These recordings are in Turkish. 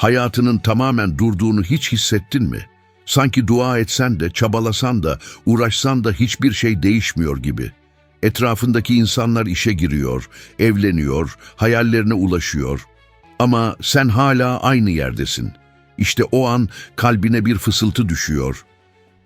Hayatının tamamen durduğunu hiç hissettin mi? Sanki dua etsen de, çabalasan da, uğraşsan da hiçbir şey değişmiyor gibi. Etrafındaki insanlar işe giriyor, evleniyor, hayallerine ulaşıyor. Ama sen hala aynı yerdesin. İşte o an kalbine bir fısıltı düşüyor.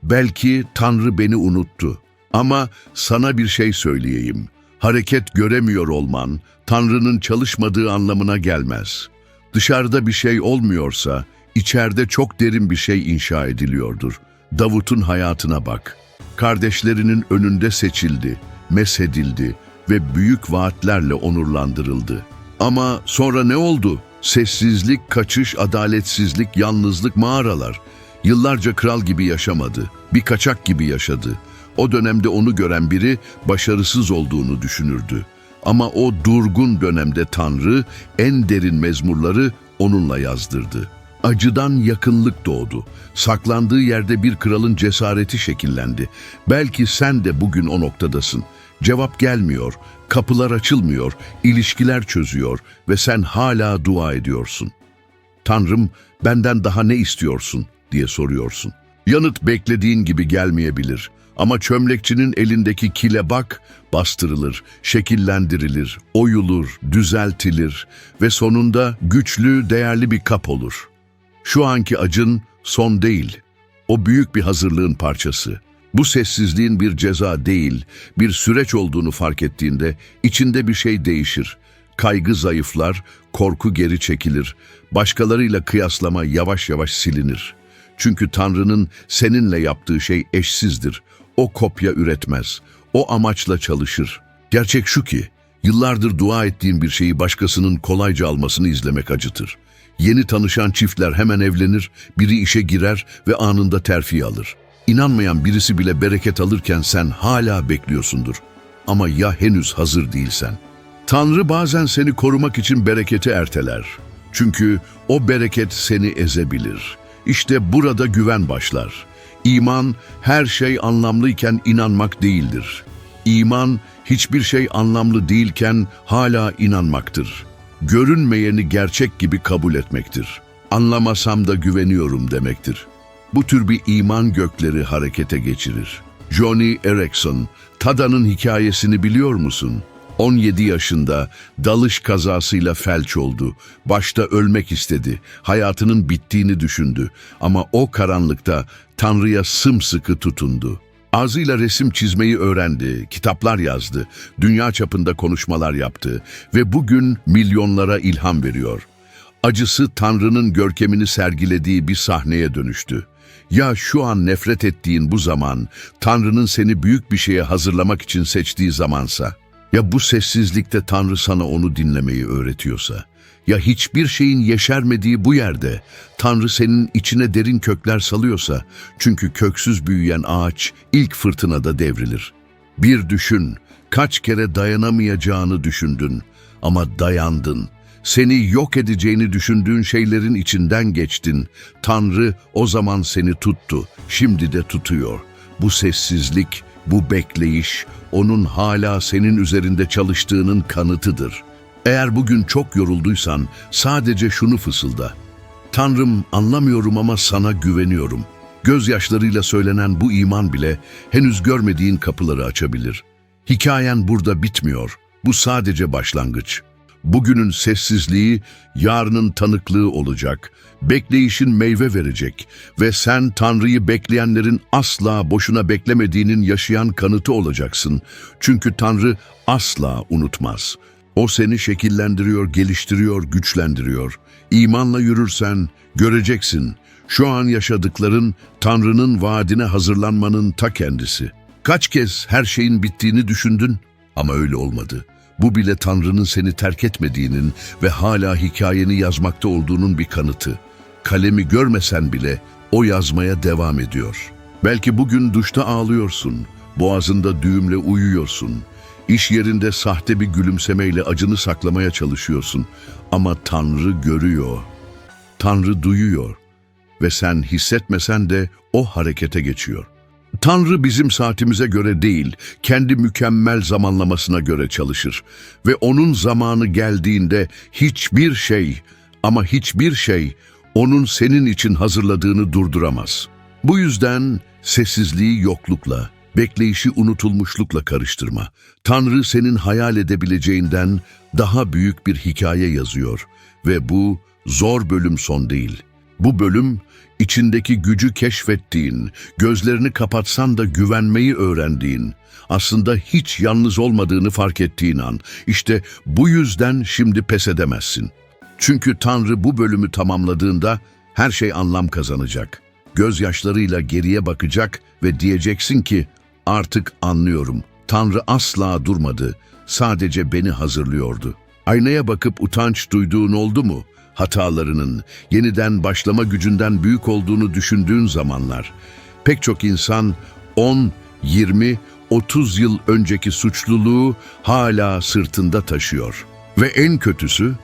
Belki Tanrı beni unuttu. Ama sana bir şey söyleyeyim. Hareket göremiyor olman, Tanrı'nın çalışmadığı anlamına gelmez. Dışarıda bir şey olmuyorsa, içeride çok derin bir şey inşa ediliyordur. Davut'un hayatına bak. Kardeşlerinin önünde seçildi, meshedildi ve büyük vaatlerle onurlandırıldı. Ama sonra ne oldu? Sessizlik, kaçış, adaletsizlik, yalnızlık, mağaralar. Yıllarca kral gibi yaşamadı, bir kaçak gibi yaşadı. O dönemde onu gören biri başarısız olduğunu düşünürdü. Ama o durgun dönemde Tanrı en derin mezmurları onunla yazdırdı. Acıdan yakınlık doğdu. Saklandığı yerde bir kralın cesareti şekillendi. Belki sen de bugün o noktadasın. Cevap gelmiyor, kapılar açılmıyor, ilişkiler çözüyor ve sen hala dua ediyorsun. Tanrım benden daha ne istiyorsun diye soruyorsun. Yanıt beklediğin gibi gelmeyebilir. Ama çömlekçinin elindeki kile bak, bastırılır, şekillendirilir, oyulur, düzeltilir ve sonunda güçlü, değerli bir kap olur. Şu anki acın son değil, o büyük bir hazırlığın parçası. Bu sessizliğin bir ceza değil, bir süreç olduğunu fark ettiğinde içinde bir şey değişir. Kaygı zayıflar, korku geri çekilir, başkalarıyla kıyaslama yavaş yavaş silinir. Çünkü Tanrı'nın seninle yaptığı şey eşsizdir. O kopya üretmez, o amaçla çalışır. Gerçek şu ki, yıllardır dua ettiğin bir şeyi başkasının kolayca almasını izlemek acıtır. Yeni tanışan çiftler hemen evlenir, biri işe girer ve anında terfi alır. İnanmayan birisi bile bereket alırken sen hala bekliyorsundur. Ama ya henüz hazır değilsen? Tanrı bazen seni korumak için bereketi erteler. Çünkü o bereket seni ezebilir. İşte burada güven başlar. İman her şey anlamlıyken inanmak değildir. İman hiçbir şey anlamlı değilken hala inanmaktır. Görünmeyeni gerçek gibi kabul etmektir. Anlamasam da güveniyorum demektir. Bu tür bir iman gökleri harekete geçirir. Johnny Erickson, Tada'nın hikayesini biliyor musun? 17 yaşında dalış kazasıyla felç oldu. Başta ölmek istedi. Hayatının bittiğini düşündü. Ama o karanlıkta Tanrı'ya sımsıkı tutundu. Ağzıyla resim çizmeyi öğrendi, kitaplar yazdı, dünya çapında konuşmalar yaptı ve bugün milyonlara ilham veriyor. Acısı Tanrı'nın görkemini sergilediği bir sahneye dönüştü. Ya şu an nefret ettiğin bu zaman, Tanrı'nın seni büyük bir şeye hazırlamak için seçtiği zamansa, ya bu sessizlikte Tanrı sana onu dinlemeyi öğretiyorsa, ya hiçbir şeyin yeşermediği bu yerde Tanrı senin içine derin kökler salıyorsa, çünkü köksüz büyüyen ağaç ilk fırtınada devrilir. Bir düşün, kaç kere dayanamayacağını düşündün ama dayandın. Seni yok edeceğini düşündüğün şeylerin içinden geçtin. Tanrı o zaman seni tuttu, şimdi de tutuyor. Bu sessizlik, bu bekleyiş, onun hala senin üzerinde çalıştığının kanıtıdır. Eğer bugün çok yorulduysan sadece şunu fısılda. Tanrım anlamıyorum ama sana güveniyorum. Gözyaşlarıyla söylenen bu iman bile henüz görmediğin kapıları açabilir. Hikayen burada bitmiyor. Bu sadece başlangıç. Bugünün sessizliği yarının tanıklığı olacak. Bekleyişin meyve verecek ve sen Tanrı'yı bekleyenlerin asla boşuna beklemediğinin yaşayan kanıtı olacaksın. Çünkü Tanrı asla unutmaz. O seni şekillendiriyor, geliştiriyor, güçlendiriyor. İmanla yürürsen göreceksin. Şu an yaşadıkların Tanrı'nın vaadine hazırlanmanın ta kendisi. Kaç kez her şeyin bittiğini düşündün ama öyle olmadı. Bu bile Tanrı'nın seni terk etmediğinin ve hala hikayeni yazmakta olduğunun bir kanıtı. Kalemi görmesen bile o yazmaya devam ediyor. Belki bugün duşta ağlıyorsun, boğazında düğümle uyuyorsun. İş yerinde sahte bir gülümsemeyle acını saklamaya çalışıyorsun. Ama Tanrı görüyor. Tanrı duyuyor. Ve sen hissetmesen de o harekete geçiyor. Tanrı bizim saatimize göre değil, kendi mükemmel zamanlamasına göre çalışır. Ve onun zamanı geldiğinde hiçbir şey ama hiçbir şey onun senin için hazırladığını durduramaz. Bu yüzden sessizliği yoklukla, bekleyişi unutulmuşlukla karıştırma. Tanrı senin hayal edebileceğinden daha büyük bir hikaye yazıyor ve bu zor bölüm son değil. Bu bölüm içindeki gücü keşfettiğin, gözlerini kapatsan da güvenmeyi öğrendiğin, aslında hiç yalnız olmadığını fark ettiğin an. İşte bu yüzden şimdi pes edemezsin. Çünkü Tanrı bu bölümü tamamladığında her şey anlam kazanacak. Gözyaşlarıyla geriye bakacak ve diyeceksin ki artık anlıyorum. Tanrı asla durmadı. Sadece beni hazırlıyordu. Aynaya bakıp utanç duyduğun oldu mu? Hatalarının, yeniden başlama gücünden büyük olduğunu düşündüğün zamanlar. Pek çok insan 10, 20, 30 yıl önceki suçluluğu hala sırtında taşıyor. Ve en kötüsü,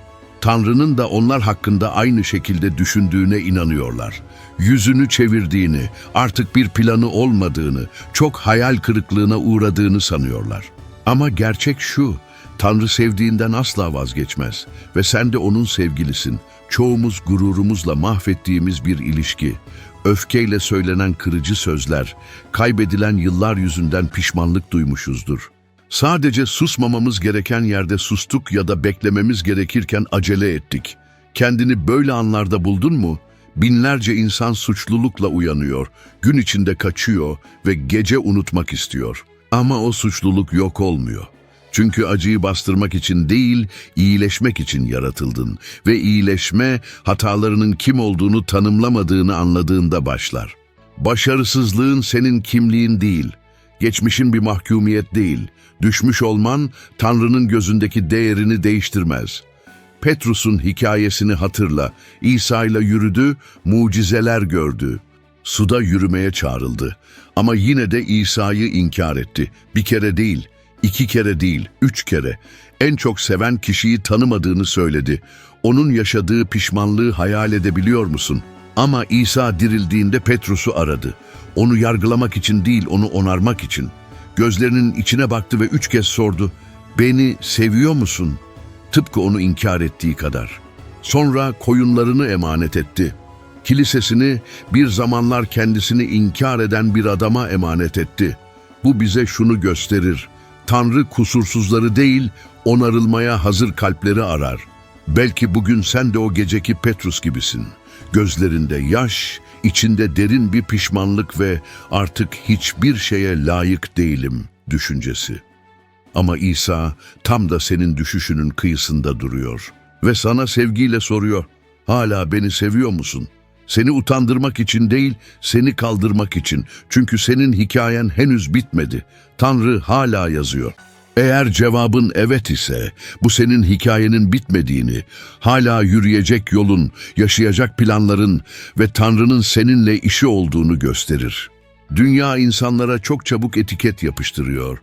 Tanrı'nın da onlar hakkında aynı şekilde düşündüğüne inanıyorlar. Yüzünü çevirdiğini, artık bir planı olmadığını, çok hayal kırıklığına uğradığını sanıyorlar. Ama gerçek şu, Tanrı sevdiğinden asla vazgeçmez ve sen de onun sevgilisin. Çoğumuz gururumuzla mahvettiğimiz bir ilişki, öfkeyle söylenen kırıcı sözler, kaybedilen yıllar yüzünden pişmanlık duymuşuzdur. Sadece susmamamız gereken yerde sustuk ya da beklememiz gerekirken acele ettik. Kendini böyle anlarda buldun mu? Binlerce insan suçlulukla uyanıyor, gün içinde kaçıyor ve gece unutmak istiyor. Ama o suçluluk yok olmuyor. Çünkü acıyı bastırmak için değil, iyileşmek için yaratıldın ve iyileşme hatalarının kim olduğunu tanımlamadığını anladığında başlar. Başarısızlığın senin kimliğin değil, geçmişin bir mahkumiyet değil, düşmüş olman Tanrı'nın gözündeki değerini değiştirmez. Petrus'un hikayesini hatırla, İsa ile yürüdü, mucizeler gördü. Suda yürümeye çağrıldı ama yine de İsa'yı inkar etti. Bir kere değil, iki kere değil, üç kere. En çok seven kişiyi tanımadığını söyledi. Onun yaşadığı pişmanlığı hayal edebiliyor musun? Ama İsa dirildiğinde Petrus'u aradı. Onu yargılamak için değil, onu onarmak için. Gözlerinin içine baktı ve üç kez sordu. Beni seviyor musun? Tıpkı onu inkar ettiği kadar. Sonra koyunlarını emanet etti. Kilisesini bir zamanlar kendisini inkar eden bir adama emanet etti. Bu bize şunu gösterir. Tanrı kusursuzları değil, onarılmaya hazır kalpleri arar. Belki bugün sen de o geceki Petrus gibisin. Gözlerinde yaş, içinde derin bir pişmanlık ve artık hiçbir şeye layık değilim düşüncesi. Ama İsa tam da senin düşüşünün kıyısında duruyor ve sana sevgiyle soruyor. Hala beni seviyor musun? Seni utandırmak için değil, seni kaldırmak için. Çünkü senin hikayen henüz bitmedi. Tanrı hala yazıyor. Eğer cevabın evet ise, bu senin hikayenin bitmediğini, hala yürüyecek yolun, yaşayacak planların ve Tanrı'nın seninle işi olduğunu gösterir. Dünya insanlara çok çabuk etiket yapıştırıyor.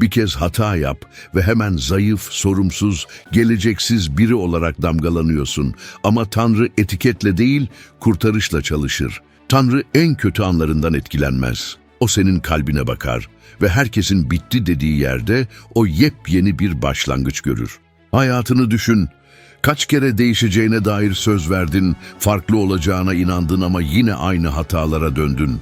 Bir kez hata yap ve hemen zayıf, sorumsuz, geleceksiz biri olarak damgalanıyorsun. Ama Tanrı etiketle değil, kurtarışla çalışır. Tanrı en kötü anlarından etkilenmez. O senin kalbine bakar ve herkesin bitti dediği yerde o yepyeni bir başlangıç görür. Hayatını düşün. Kaç kere değişeceğine dair söz verdin, farklı olacağına inandın ama yine aynı hatalara döndün.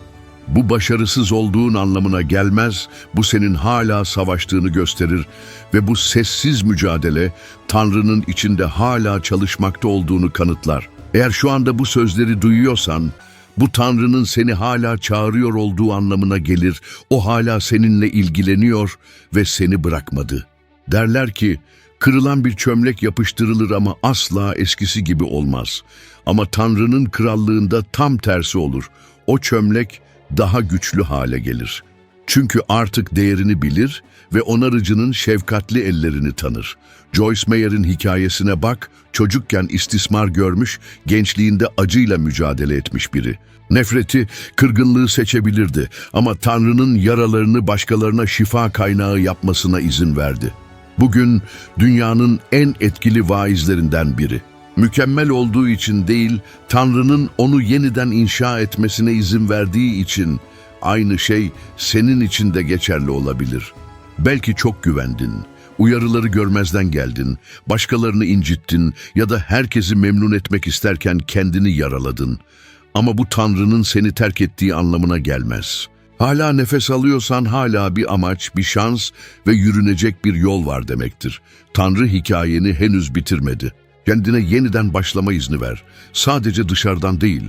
Bu başarısız olduğun anlamına gelmez, bu senin hala savaştığını gösterir ve bu sessiz mücadele Tanrı'nın içinde hala çalışmakta olduğunu kanıtlar. Eğer şu anda bu sözleri duyuyorsan, bu Tanrı'nın seni hala çağırıyor olduğu anlamına gelir. O hala seninle ilgileniyor ve seni bırakmadı. Derler ki, kırılan bir çömlek yapıştırılır ama asla eskisi gibi olmaz. Ama Tanrı'nın krallığında tam tersi olur. O çömlek daha güçlü hale gelir. Çünkü artık değerini bilir ve onarıcının şefkatli ellerini tanır. Joyce Meyer'in hikayesine bak, çocukken istismar görmüş, gençliğinde acıyla mücadele etmiş biri. Nefreti, kırgınlığı seçebilirdi ama Tanrı'nın yaralarını başkalarına şifa kaynağı yapmasına izin verdi. Bugün dünyanın en etkili vaizlerinden biri. Mükemmel olduğu için değil, Tanrı'nın onu yeniden inşa etmesine izin verdiği için aynı şey senin için de geçerli olabilir. Belki çok güvendin, Uyarıları görmezden geldin, başkalarını incittin ya da herkesi memnun etmek isterken kendini yaraladın. Ama bu Tanrı'nın seni terk ettiği anlamına gelmez. Hala nefes alıyorsan hala bir amaç, bir şans ve yürünecek bir yol var demektir. Tanrı hikayeni henüz bitirmedi. Kendine yeniden başlama izni ver. Sadece dışarıdan değil,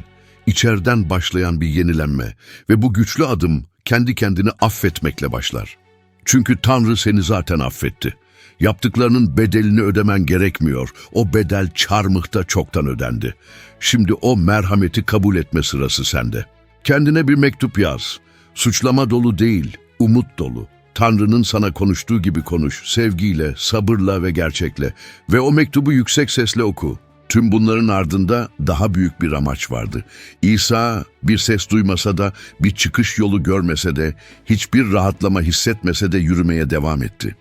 içeriden başlayan bir yenilenme ve bu güçlü adım kendi kendini affetmekle başlar. Çünkü Tanrı seni zaten affetti. Yaptıklarının bedelini ödemen gerekmiyor. O bedel çarmıhta çoktan ödendi. Şimdi o merhameti kabul etme sırası sende. Kendine bir mektup yaz. Suçlama dolu değil, umut dolu. Tanrı'nın sana konuştuğu gibi konuş, sevgiyle, sabırla ve gerçekle. Ve o mektubu yüksek sesle oku. Tüm bunların ardında daha büyük bir amaç vardı. İsa bir ses duymasa da, bir çıkış yolu görmese de, hiçbir rahatlama hissetmese de yürümeye devam etti.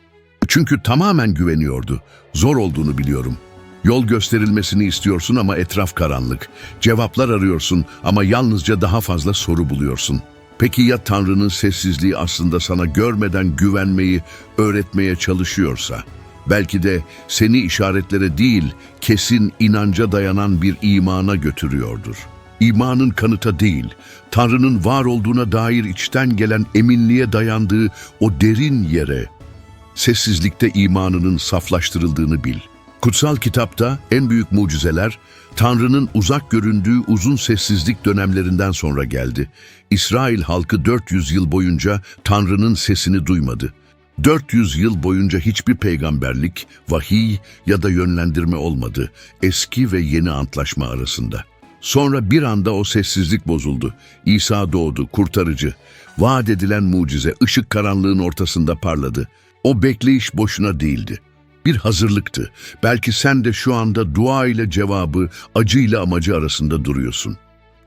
Çünkü tamamen güveniyordu. Zor olduğunu biliyorum. Yol gösterilmesini istiyorsun ama etraf karanlık. Cevaplar arıyorsun ama yalnızca daha fazla soru buluyorsun. Peki ya Tanrı'nın sessizliği aslında sana görmeden güvenmeyi öğretmeye çalışıyorsa? Belki de seni işaretlere değil, kesin inanca dayanan bir imana götürüyordur. İmanın kanıta değil, Tanrı'nın var olduğuna dair içten gelen eminliğe dayandığı o derin yere, sessizlikte imanının saflaştırıldığını bil. Kutsal kitapta en büyük mucizeler Tanrı'nın uzak göründüğü uzun sessizlik dönemlerinden sonra geldi. İsrail halkı 400 yıl boyunca Tanrı'nın sesini duymadı. 400 yıl boyunca hiçbir peygamberlik, vahiy ya da yönlendirme olmadı eski ve yeni antlaşma arasında. Sonra bir anda o sessizlik bozuldu. İsa doğdu, kurtarıcı. Vaat edilen mucize ışık karanlığın ortasında parladı. O bekleyiş boşuna değildi. Bir hazırlıktı. Belki sen de şu anda dua ile cevabı, acı ile amacı arasında duruyorsun.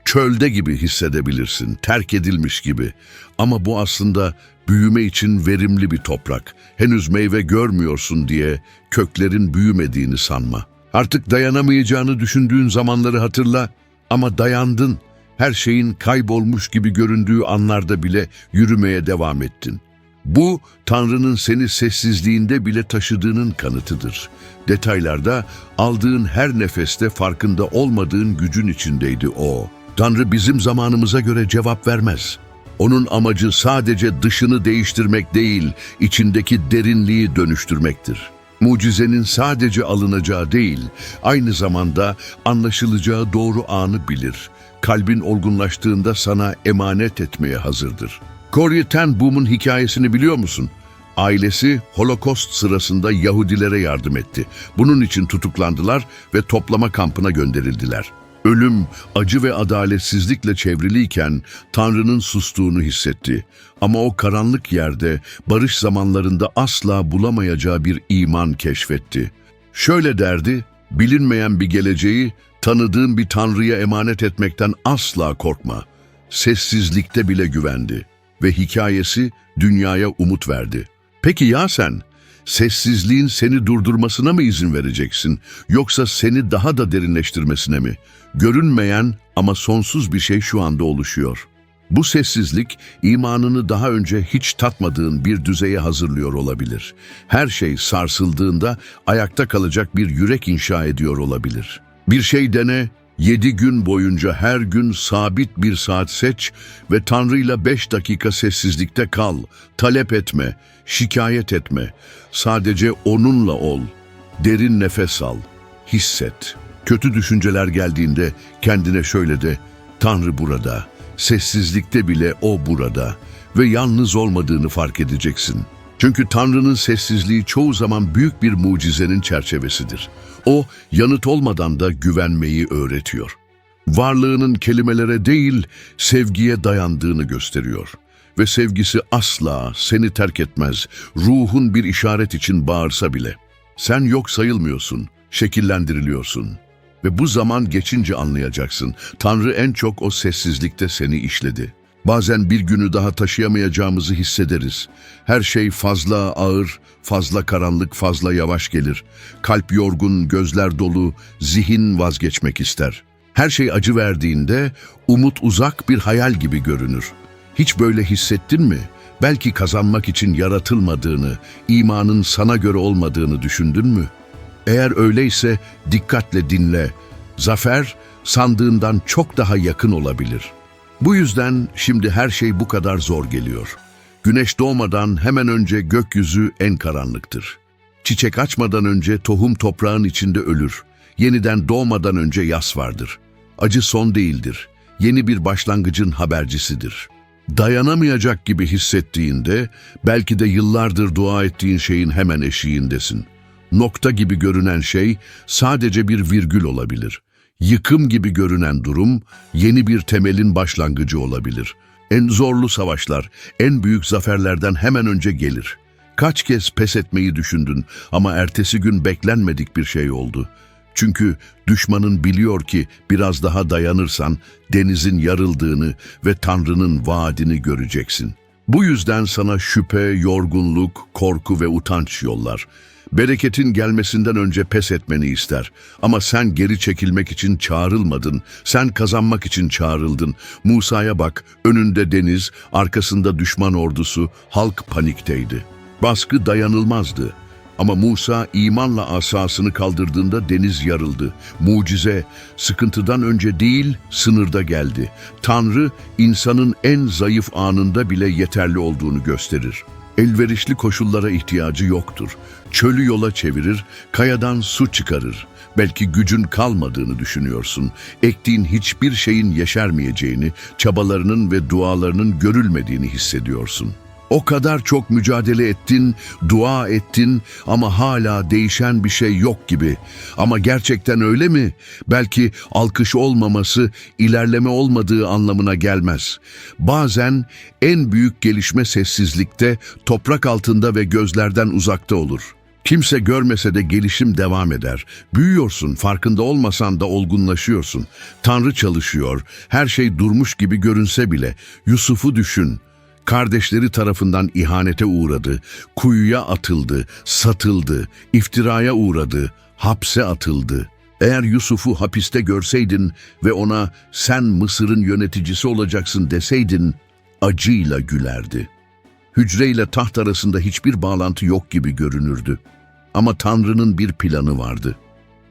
Çölde gibi hissedebilirsin, terk edilmiş gibi. Ama bu aslında büyüme için verimli bir toprak. Henüz meyve görmüyorsun diye köklerin büyümediğini sanma. Artık dayanamayacağını düşündüğün zamanları hatırla ama dayandın. Her şeyin kaybolmuş gibi göründüğü anlarda bile yürümeye devam ettin. Bu, Tanrı'nın seni sessizliğinde bile taşıdığının kanıtıdır. Detaylarda aldığın her nefeste farkında olmadığın gücün içindeydi o. Tanrı bizim zamanımıza göre cevap vermez. Onun amacı sadece dışını değiştirmek değil, içindeki derinliği dönüştürmektir. Mucizenin sadece alınacağı değil, aynı zamanda anlaşılacağı doğru anı bilir. Kalbin olgunlaştığında sana emanet etmeye hazırdır. Corrie ten Boom'un hikayesini biliyor musun? Ailesi Holocaust sırasında Yahudilere yardım etti. Bunun için tutuklandılar ve toplama kampına gönderildiler. Ölüm, acı ve adaletsizlikle çevriliyken Tanrı'nın sustuğunu hissetti. Ama o karanlık yerde barış zamanlarında asla bulamayacağı bir iman keşfetti. Şöyle derdi, bilinmeyen bir geleceği tanıdığın bir Tanrı'ya emanet etmekten asla korkma. Sessizlikte bile güvendi ve hikayesi dünyaya umut verdi. Peki ya sen? Sessizliğin seni durdurmasına mı izin vereceksin yoksa seni daha da derinleştirmesine mi? Görünmeyen ama sonsuz bir şey şu anda oluşuyor. Bu sessizlik imanını daha önce hiç tatmadığın bir düzeye hazırlıyor olabilir. Her şey sarsıldığında ayakta kalacak bir yürek inşa ediyor olabilir. Bir şey dene, Yedi gün boyunca her gün sabit bir saat seç ve Tanrı'yla beş dakika sessizlikte kal. Talep etme, şikayet etme. Sadece O'nunla ol. Derin nefes al. Hisset. Kötü düşünceler geldiğinde kendine şöyle de, Tanrı burada. Sessizlikte bile O burada. Ve yalnız olmadığını fark edeceksin. Çünkü Tanrı'nın sessizliği çoğu zaman büyük bir mucizenin çerçevesidir. O, yanıt olmadan da güvenmeyi öğretiyor. Varlığının kelimelere değil, sevgiye dayandığını gösteriyor. Ve sevgisi asla seni terk etmez, ruhun bir işaret için bağırsa bile. Sen yok sayılmıyorsun, şekillendiriliyorsun. Ve bu zaman geçince anlayacaksın, Tanrı en çok o sessizlikte seni işledi. Bazen bir günü daha taşıyamayacağımızı hissederiz. Her şey fazla ağır, fazla karanlık, fazla yavaş gelir. Kalp yorgun, gözler dolu, zihin vazgeçmek ister. Her şey acı verdiğinde umut uzak bir hayal gibi görünür. Hiç böyle hissettin mi? Belki kazanmak için yaratılmadığını, imanın sana göre olmadığını düşündün mü? Eğer öyleyse dikkatle dinle. Zafer sandığından çok daha yakın olabilir. Bu yüzden şimdi her şey bu kadar zor geliyor. Güneş doğmadan hemen önce gökyüzü en karanlıktır. Çiçek açmadan önce tohum toprağın içinde ölür. Yeniden doğmadan önce yas vardır. Acı son değildir. Yeni bir başlangıcın habercisidir. Dayanamayacak gibi hissettiğinde belki de yıllardır dua ettiğin şeyin hemen eşiğindesin. Nokta gibi görünen şey sadece bir virgül olabilir. Yıkım gibi görünen durum yeni bir temelin başlangıcı olabilir. En zorlu savaşlar, en büyük zaferlerden hemen önce gelir. Kaç kez pes etmeyi düşündün ama ertesi gün beklenmedik bir şey oldu. Çünkü düşmanın biliyor ki biraz daha dayanırsan denizin yarıldığını ve Tanrı'nın vaadini göreceksin. Bu yüzden sana şüphe, yorgunluk, korku ve utanç yollar. Bereketin gelmesinden önce pes etmeni ister. Ama sen geri çekilmek için çağrılmadın. Sen kazanmak için çağrıldın. Musa'ya bak, önünde deniz, arkasında düşman ordusu, halk panikteydi. Baskı dayanılmazdı. Ama Musa imanla asasını kaldırdığında deniz yarıldı. Mucize, sıkıntıdan önce değil, sınırda geldi. Tanrı, insanın en zayıf anında bile yeterli olduğunu gösterir. Elverişli koşullara ihtiyacı yoktur. Çölü yola çevirir, kayadan su çıkarır. Belki gücün kalmadığını düşünüyorsun. Ektiğin hiçbir şeyin yeşermeyeceğini, çabalarının ve dualarının görülmediğini hissediyorsun. O kadar çok mücadele ettin, dua ettin ama hala değişen bir şey yok gibi. Ama gerçekten öyle mi? Belki alkış olmaması, ilerleme olmadığı anlamına gelmez. Bazen en büyük gelişme sessizlikte, toprak altında ve gözlerden uzakta olur. Kimse görmese de gelişim devam eder. Büyüyorsun, farkında olmasan da olgunlaşıyorsun. Tanrı çalışıyor, her şey durmuş gibi görünse bile. Yusuf'u düşün. Kardeşleri tarafından ihanete uğradı, kuyuya atıldı, satıldı, iftiraya uğradı, hapse atıldı. Eğer Yusuf'u hapiste görseydin ve ona sen Mısır'ın yöneticisi olacaksın deseydin, acıyla gülerdi. Hücreyle taht arasında hiçbir bağlantı yok gibi görünürdü. Ama Tanrı'nın bir planı vardı.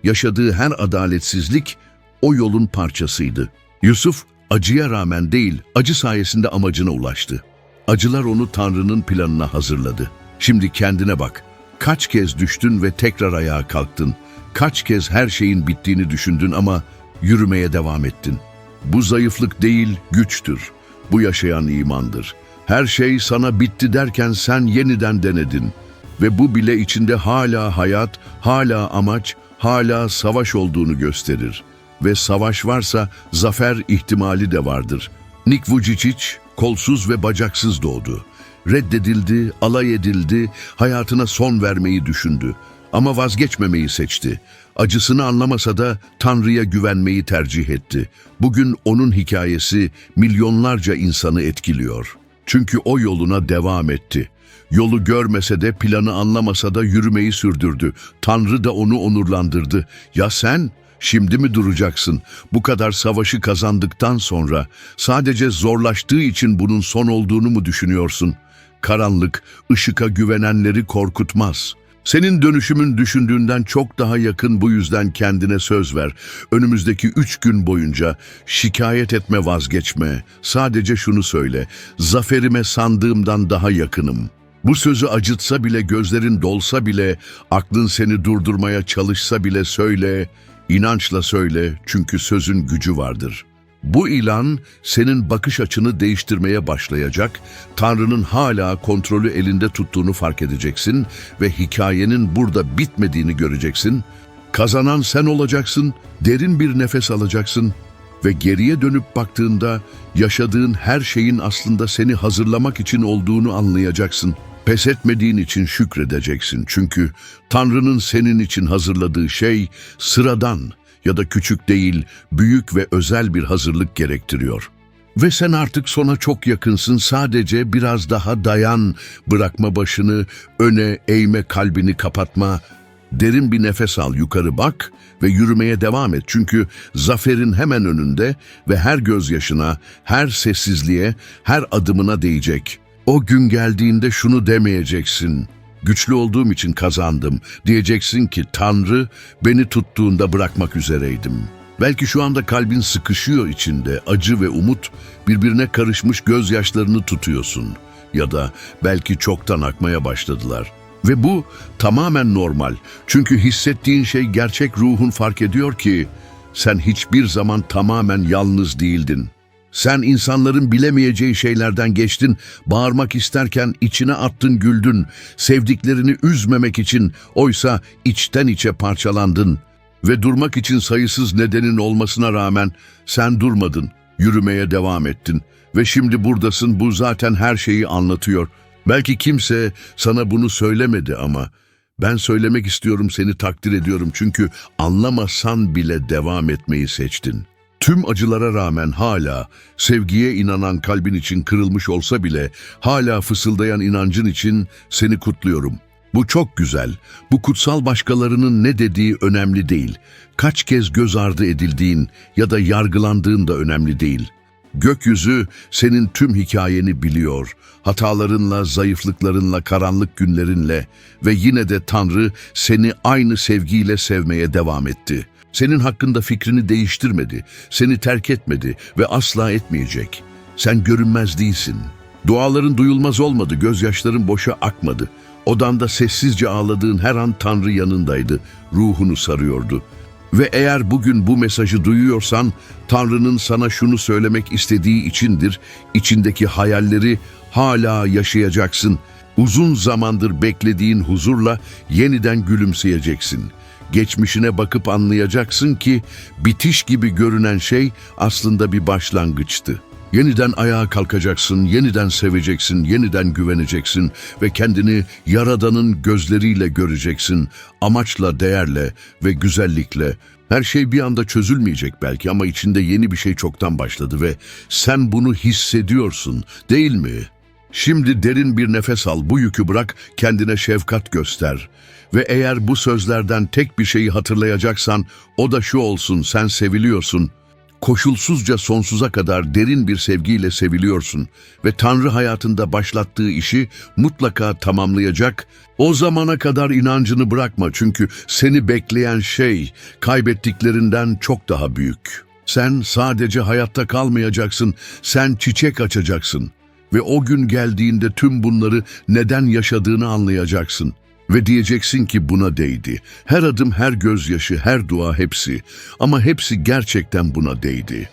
Yaşadığı her adaletsizlik o yolun parçasıydı. Yusuf acıya rağmen değil, acı sayesinde amacına ulaştı. Acılar onu Tanrı'nın planına hazırladı. Şimdi kendine bak. Kaç kez düştün ve tekrar ayağa kalktın. Kaç kez her şeyin bittiğini düşündün ama yürümeye devam ettin. Bu zayıflık değil, güçtür. Bu yaşayan imandır. Her şey sana bitti derken sen yeniden denedin. Ve bu bile içinde hala hayat, hala amaç, hala savaş olduğunu gösterir. Ve savaş varsa zafer ihtimali de vardır. Nick Vujicic kolsuz ve bacaksız doğdu. Reddedildi, alay edildi, hayatına son vermeyi düşündü. Ama vazgeçmemeyi seçti. Acısını anlamasa da Tanrı'ya güvenmeyi tercih etti. Bugün onun hikayesi milyonlarca insanı etkiliyor. Çünkü o yoluna devam etti. Yolu görmese de planı anlamasa da yürümeyi sürdürdü. Tanrı da onu onurlandırdı. Ya sen? Şimdi mi duracaksın? Bu kadar savaşı kazandıktan sonra sadece zorlaştığı için bunun son olduğunu mu düşünüyorsun? Karanlık, ışıka güvenenleri korkutmaz. Senin dönüşümün düşündüğünden çok daha yakın bu yüzden kendine söz ver. Önümüzdeki üç gün boyunca şikayet etme vazgeçme. Sadece şunu söyle, zaferime sandığımdan daha yakınım.'' Bu sözü acıtsa bile, gözlerin dolsa bile, aklın seni durdurmaya çalışsa bile söyle, inançla söyle çünkü sözün gücü vardır. Bu ilan senin bakış açını değiştirmeye başlayacak, Tanrı'nın hala kontrolü elinde tuttuğunu fark edeceksin ve hikayenin burada bitmediğini göreceksin. Kazanan sen olacaksın, derin bir nefes alacaksın ve geriye dönüp baktığında yaşadığın her şeyin aslında seni hazırlamak için olduğunu anlayacaksın.'' Pes etmediğin için şükredeceksin. Çünkü Tanrı'nın senin için hazırladığı şey sıradan ya da küçük değil, büyük ve özel bir hazırlık gerektiriyor. Ve sen artık sona çok yakınsın. Sadece biraz daha dayan, bırakma başını, öne eğme kalbini kapatma. Derin bir nefes al, yukarı bak ve yürümeye devam et. Çünkü zaferin hemen önünde ve her gözyaşına, her sessizliğe, her adımına değecek. O gün geldiğinde şunu demeyeceksin. Güçlü olduğum için kazandım. Diyeceksin ki Tanrı beni tuttuğunda bırakmak üzereydim. Belki şu anda kalbin sıkışıyor içinde. Acı ve umut birbirine karışmış gözyaşlarını tutuyorsun. Ya da belki çoktan akmaya başladılar. Ve bu tamamen normal. Çünkü hissettiğin şey gerçek ruhun fark ediyor ki sen hiçbir zaman tamamen yalnız değildin. Sen insanların bilemeyeceği şeylerden geçtin, bağırmak isterken içine attın güldün, sevdiklerini üzmemek için oysa içten içe parçalandın. Ve durmak için sayısız nedenin olmasına rağmen sen durmadın, yürümeye devam ettin. Ve şimdi buradasın, bu zaten her şeyi anlatıyor. Belki kimse sana bunu söylemedi ama ben söylemek istiyorum, seni takdir ediyorum çünkü anlamasan bile devam etmeyi seçtin. Tüm acılara rağmen hala sevgiye inanan kalbin için kırılmış olsa bile hala fısıldayan inancın için seni kutluyorum. Bu çok güzel. Bu kutsal başkalarının ne dediği önemli değil. Kaç kez göz ardı edildiğin ya da yargılandığın da önemli değil. Gökyüzü senin tüm hikayeni biliyor. Hatalarınla, zayıflıklarınla, karanlık günlerinle ve yine de Tanrı seni aynı sevgiyle sevmeye devam etti. Senin hakkında fikrini değiştirmedi, seni terk etmedi ve asla etmeyecek. Sen görünmez değilsin. Duaların duyulmaz olmadı, gözyaşların boşa akmadı. Odanda sessizce ağladığın her an Tanrı yanındaydı, ruhunu sarıyordu. Ve eğer bugün bu mesajı duyuyorsan, Tanrı'nın sana şunu söylemek istediği içindir, içindeki hayalleri hala yaşayacaksın. Uzun zamandır beklediğin huzurla yeniden gülümseyeceksin. Geçmişine bakıp anlayacaksın ki bitiş gibi görünen şey aslında bir başlangıçtı. Yeniden ayağa kalkacaksın, yeniden seveceksin, yeniden güveneceksin ve kendini Yaradan'ın gözleriyle göreceksin. Amaçla, değerle ve güzellikle. Her şey bir anda çözülmeyecek belki ama içinde yeni bir şey çoktan başladı ve sen bunu hissediyorsun, değil mi? Şimdi derin bir nefes al, bu yükü bırak, kendine şefkat göster. Ve eğer bu sözlerden tek bir şeyi hatırlayacaksan, o da şu olsun, sen seviliyorsun. Koşulsuzca sonsuza kadar derin bir sevgiyle seviliyorsun ve Tanrı hayatında başlattığı işi mutlaka tamamlayacak. O zamana kadar inancını bırakma çünkü seni bekleyen şey kaybettiklerinden çok daha büyük. Sen sadece hayatta kalmayacaksın, sen çiçek açacaksın ve o gün geldiğinde tüm bunları neden yaşadığını anlayacaksın. Ve diyeceksin ki buna değdi. Her adım, her gözyaşı, her dua hepsi. Ama hepsi gerçekten buna değdi.